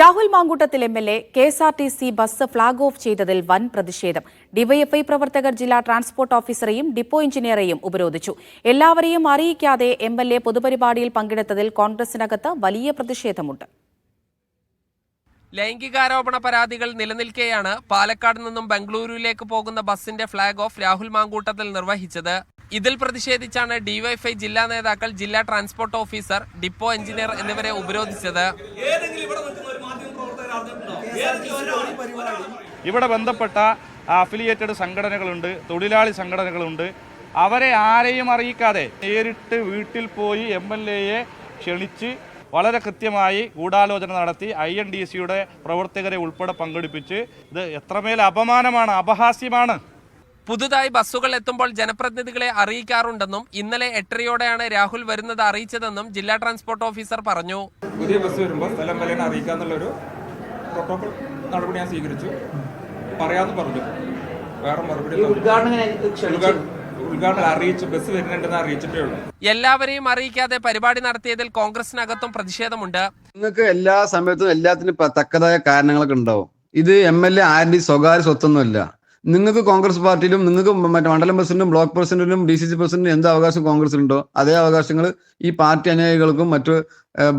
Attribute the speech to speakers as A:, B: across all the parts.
A: Rahul Mankoottathil M L A K S R T C bus flag off ചെയ്തതിൽ വൻ പ്രതിഷേധം. DYFI പ്രവർത്തകർ ജില്ലാ ട്രാൻസ്പോർട്ട് ഓഫീസറെയും ഡിപ്പോ എഞ്ചിനീയറെയും ഉപരോധിച്ചു. എല്ലാവരെയും അറിയിക്കാതെ എം എൽ എ പൊതുപരിപാടിയിൽ പങ്കെടുത്തതിൽ കോൺഗ്രസിനകത്ത് വലിയ പ്രതിഷേധമുണ്ട്.
B: ലൈംഗികാരോപണ പരാതികൾ നിലനിൽക്കെയാണ് പാലക്കാട് നിന്നും ബംഗളൂരുവിലേക്ക് പോകുന്ന ബസിന്റെ ഫ്ളാഗ് ഓഫ് രാഹുൽ മാങ്കൂട്ടത്തിൽ നിർവഹിച്ചത്. ഇതിൽ പ്രതിഷേധിച്ചാണ് ഡിവൈഎഫ്ഐ ജില്ലാ നേതാക്കൾ ജില്ലാ ട്രാൻസ്പോർട്ട് ഓഫീസർ ഡിപ്പോ എഞ്ചിനീയർ എന്നിവരെ ഉപരോധിച്ചത്.
C: ഇവിടെ ബന്ധപ്പെട്ട അഫിലിയേറ്റഡ് സംഘടനകളുണ്ട് തൊഴിലാളി സംഘടനകളുണ്ട്. അവരെ ആരെയും അറിയിക്കാതെ നേരിട്ട് വീട്ടിൽ പോയി എം എൽ എയെ ക്ഷണിച്ച് വളരെ കൃത്യമായി ഗൂഢാലോചന നടത്തി ഐ എൻ ഡി സിയുടെ പ്രവർത്തകരെ ഉൾപ്പെടെ പങ്കെടുപ്പിച്ച് ഇത് എത്രമേൽ അപമാനമാണ് അപഹാസ്യമാണ്.
B: പുതുതായി ബസ്സുകൾ എത്തുമ്പോൾ ജനപ്രതിനിധികളെ അറിയിക്കാറുണ്ടെന്നും ഇന്നലെ എട്ടരയോടെയാണ് രാഹുൽ വരുന്നത് അറിയിച്ചതെന്നും ജില്ലാ ട്രാൻസ്പോർട്ട് ഓഫീസർ പറഞ്ഞു.
D: പുതിയ ബസ് വരുമ്പോൾ സ്ഥലം വിലനെ അറിയിക്കാന്നുള്ളൊരു പ്രോട്ടോകോൾ നടപടി ഞാൻ സ്വീകരിച്ചു. പറയാന്ന് പറഞ്ഞു. വേറെ മറുപടി ഉദ്ഘാടനം അറിയിച്ചു ബസ് വരുന്നുണ്ടെന്ന് അറിയിച്ചിട്ടേ ഉള്ളൂ.
B: എല്ലാവരെയും അറിയിക്കാതെ പരിപാടി നടത്തിയതിൽ കോൺഗ്രസിനകത്തും പ്രതിഷേധമുണ്ട്.
E: നിങ്ങൾക്ക് എല്ലാ സമയത്തും എല്ലാത്തിനും തക്കതായ കാരണങ്ങളൊക്കെ ഉണ്ടാവും. ഇത് എം എൽ എ ആരുടെ സ്വകാര്യ സ്വത്തൊന്നുമല്ല. നിങ്ങൾക്ക് കോൺഗ്രസ് പാർട്ടിയിലും നിങ്ങൾക്ക് മറ്റേ മണ്ഡലം പ്രസിഡന്റും ബ്ലോക്ക് പ്രസിഡന്റിനും ഡി സി സി പ്രസിഡന്റിനും എന്ത് അവകാശം കോൺഗ്രസിലുണ്ടോ അതേ അവകാശങ്ങൾ ഈ പാർട്ടി അനുയായികൾക്കും മറ്റ്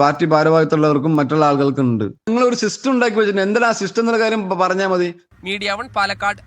E: പാർട്ടി ഭാരവാഹിത്വമുള്ളവർക്കും മറ്റുള്ള ആളുകൾക്കും ഉണ്ട് നിങ്ങൾ ഒരു സിസ്റ്റം ഉണ്ടാക്കി വെച്ചിട്ടുണ്ട്. എന്താണ് ആ സിസ്റ്റം എന്നുള്ള കാര്യം പറഞ്ഞാൽ മതി.
B: Media one Palakkad